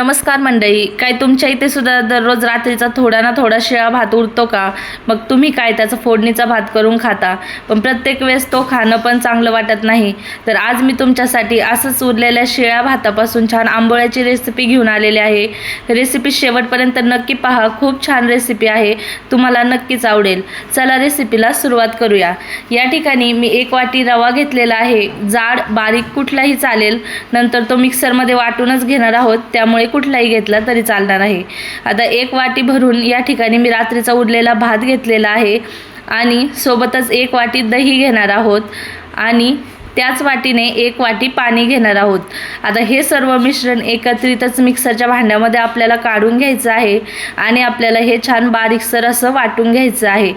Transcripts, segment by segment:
नमस्कार मंडळी काय तुमच्या इथे सुद्धा दररोज रात्रीचा थोडा ना थोडा शिळा भात उरतो का? मग तुम्ही काय त्याचा फोडणीचा भात करून खाता? पण प्रत्येक वेळेस तो खाणं पण चांगलं वाटत नाही. तर आज मी तुमच्यासाठी असंच उरलेल्या शिळ्या भातापासून छान आंबोळ्याची रेसिपी घेऊन आलेली आहे. रेसिपी शेवटपर्यंत नक्की पहा. खूप छान रेसिपी आहे. तुम्हाला नक्कीच आवडेल. चला रेसिपीला सुरुवात करूया. या ठिकाणी मी एक वाटी रवा घेतलेला आहे. जाड बारीक कुठलाही चालेल. नंतर तो मिक्सरमध्ये वाटूनच घेणार आहोत. त्यामुळे कुठलाही घेतला तरी चालणार आहे. आता एक वाटी भरून या ठिकाणी मी रात्रीचा उरलेला भात घेतलेला आहे आणि सोबतच एक वाटी दही घेणार आहोत आणि त्याच वाटीने एक वाटी पाणी घेणार आहोत. आता हे सर्व मिश्रण एकत्रितच मिक्सरच्या भांड्यामध्ये आपल्याला काढून घ्यायचं आहे आणि आपल्याला हे छान बारीकसर असं वाटून घ्यायचं आहे.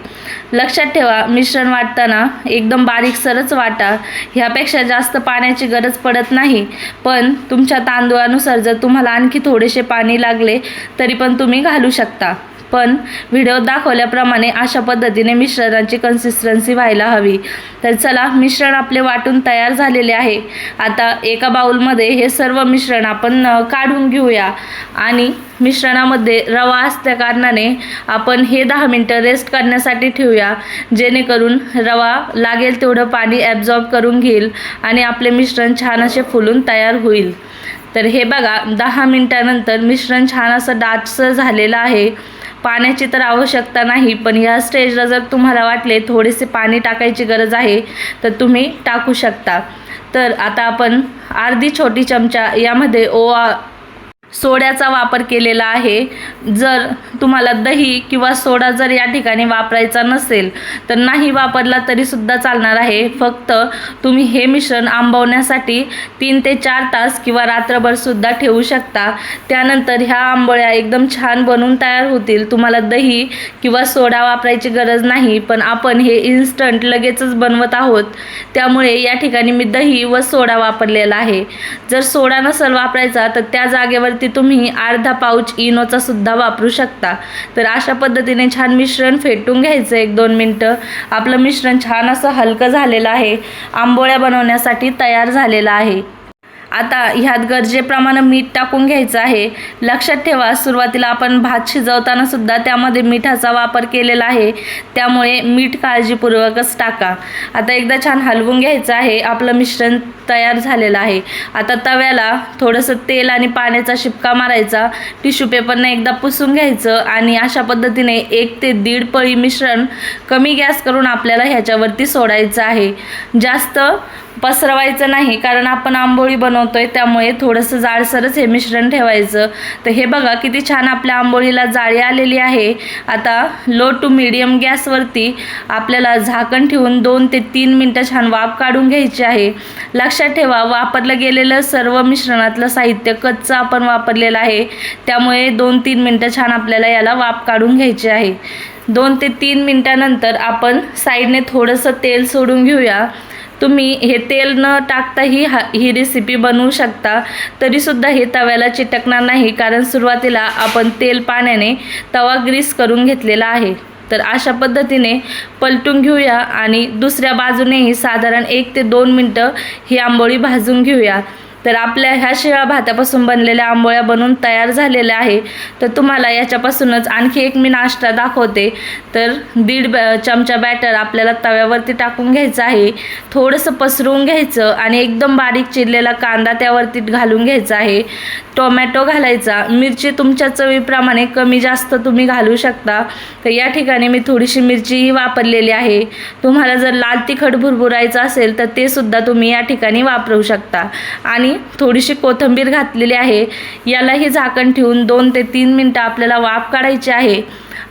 लक्षात ठेवा मिश्रण वाटताना एकदम बारीकसरच वाटा. ह्यापेक्षा जास्त पाण्याची गरज पडत नाही. पण तुमच्या तांदूळानुसार जर तुम्हाला आणखी थोडेसे पाणी लागले तरी पण तुम्ही घालू शकता. पण व्हिडिओ दाखवल्याप्रमाणे अशा पद्धतीने मिश्रणाची कन्सिस्टन्सी व्हायला हवी. तर चला मिश्रण आपले वाटून तयार झालेले आहे. आता एका बाउलमध्ये हे सर्व मिश्रण आपण काढून घेऊया. आणि मिश्रणामध्ये रवा असल्या कारणाने आपण हे दहा मिनटं रेस्ट करण्यासाठी ठेवूया. जेणेकरून रवा लागेल तेवढं पाणी ॲब्झॉर्ब करून घेईल आणि आपले मिश्रण छान असे फुलून तयार होईल. तर हे बघा दहा मिनटानंतर मिश्रण छान असं दाटसर झालेलं आहे. पाण्याची तर आवश्यकता नाही पण या स्टेजला जर तुम्हाला वाटले थोडेसे पाणी टाकायची गरज आहे तर तुम्ही टाकू शकता. तर आता आपण अर्धी छोटी चमचा यामध्ये ओवा सोड्याचा वापर केलेला आहे. जर तुम्हाला दही किंवा सोडा जर या ठिकाणी वापरायचा नसेल तर नाही वापरला तरीसुद्धा चालणार आहे. फक्त तुम्ही हे मिश्रण आंबवण्यासाठी तीन ते चार तास किंवा रात्रभरसुद्धा ठेवू शकता. त्यानंतर ह्या आंबोळ्या एकदम छान बनून तयार होतील. तुम्हाला दही किंवा सोडा वापरायची गरज नाही पण आपण हे इन्स्टंट लगेचच बनवत आहोत. त्यामुळे या ठिकाणी मी दही व सोडा वापरलेला आहे. जर सोडा नसेल वापरायचा तर त्या जागेवरती तुम्ही अर्धा पाऊच इनोचा सुद्धा वापरू शकता. तर अशा पद्धतीने छान मिश्रण फेटून घ्यायचं एक दोन मिनटं. आपलं मिश्रण छान असं हलकं झालेलं आहे. आंबोळ्या बनवण्यासाठी तयार झालेलं आहे. आता ह्यात गरजेप्रमाणे मीठ टाकून घ्यायचं आहे. लक्षात ठेवा सुरुवातीला आपण भात शिजवताना सुद्धा त्यामध्ये मिठाचा वापर केलेला आहे. त्यामुळे मीठ काळजीपूर्वकच टाका. आता एकदा छान हलवून घ्यायचं आहे. आपलं मिश्रण तयार झालेलं आहे. आता तव्याला थोडंसं तेल आणि पाण्याचा शिपका मारायचा. टिश्यू पेपरने एकदा पुसून घ्यायचं आणि अशा पद्धतीने एक ते दीड पळी मिश्रण कमी गॅस करून आपल्याला ह्याच्यावरती सोडायचं आहे. जास्त पसरवायचं नाही कारण आपण आंबोळी बनवतो आहे त्यामुळे थोडंसं जाडसरच हे मिश्रण ठेवायचं. तर हे बघा किती छान आपल्या आंबोळीला जाळी आलेली आहे. आता लो टू मिडियम गॅसवरती आपल्याला झाकण ठेवून दोन ते तीन मिनटं छान वाफ काढून घ्यायची आहे. लक्षात ठेवा वापरलं गेलेलं सर्व मिश्रणातलं साहित्य कच्चं आपण वापरलेलं आहे. त्यामुळे दोन तीन मिनटं छान आपल्याला याला वाफ काढून घ्यायची आहे. दोन ते तीन मिनटानंतर आपण साईडने थोडंसं तेल सोडून घेऊया. तुम्ही हे तेल न टाकताही हा ही रेसिपी बनवू शकता. तरीसुद्धा हे तव्याला चिटकणार नाही कारण सुरुवातीला आपण तेल पाण्याने तवा ग्रीस करून घेतलेला आहे. तर अशा पद्धतीने पलटून घेऊया आणि दुसऱ्या बाजूनेही साधारण एक ते दोन मिनटं ही आंबोळी भाजून घेऊया. तर आपल्या ह्या शिळा भातापासून बनलेल्या आंबोळ्या बनवून तयार झालेल्या आहे. तर तुम्हाला याच्यापासूनच आणखी एक मी नाश्ता दाखवते. तर दीड ब चमचा बॅटर आपल्याला तव्यावरती टाकून घ्यायचं आहे. थोडंसं पसरवून घ्यायचं आणि एकदम बारीक चिरलेला कांदा त्यावरती घालून घ्यायचा आहे. टोमॅटो घालायचा. मिरची तुमच्या चवीप्रमाणे कमी जास्त तुम्ही घालू शकता. तर या ठिकाणी मी थोडीशी मिरचीही वापरलेली आहे. तुम्हाला जर लाल तिखट भुरभुरायचं असेल तर ते सुद्धा तुम्ही या ठिकाणी वापरू शकता. आणि थोडीशी कोथिंबीर घातलेली आहे. यालाही झाकण ठेवून दोन ते तीन मिनटं आपल्याला वाफ काढायची आहे.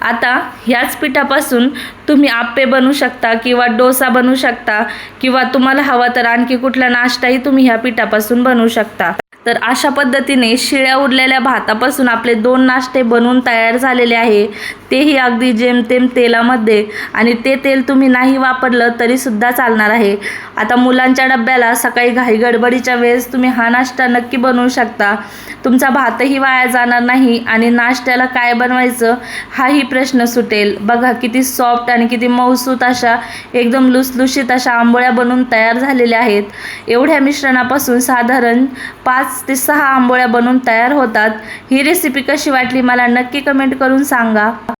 आता ह्याच पिठापासून तुम्ही आप्पे बनवू शकता किंवा डोसा बनवू शकता किंवा तुम्हाला हवा तर आणखी कुठला नाश्ताही तुम्ही ह्या पिठापासून बनवू शकता. तर अशा पद्धतीने शिळ्या उरलेल्या भातापासून आपले दोन नाश्ते बनवून तयार झालेले आहे. तेही अगदी जेमतेम तेलामध्ये आणि ते तेल तुम्ही नाही वापरलं तरीसुद्धा चालणार आहे. आता मुलांच्या डब्याला सकाळी घाई गडबडीच्या वेळेस तुम्ही हा नाश्ता नक्की बनवू शकता. तुमचा भातही वाया जाणार नाही आणि नाश्त्याला काय बनवायचं हाही प्रश्न सुटेल. बघा किती सॉफ्ट आणि किती मऊसूत अशा एकदम लुसलुशीत अशा आंबोळ्या बनवून तयार झालेल्या आहेत. एवढ्या मिश्रणापासून साधारण पाच ते सहा आंबोळ्या बनवून तयार होतात. ही रेसिपी कशी वाटली मला नक्की कमेंट करून सांगा.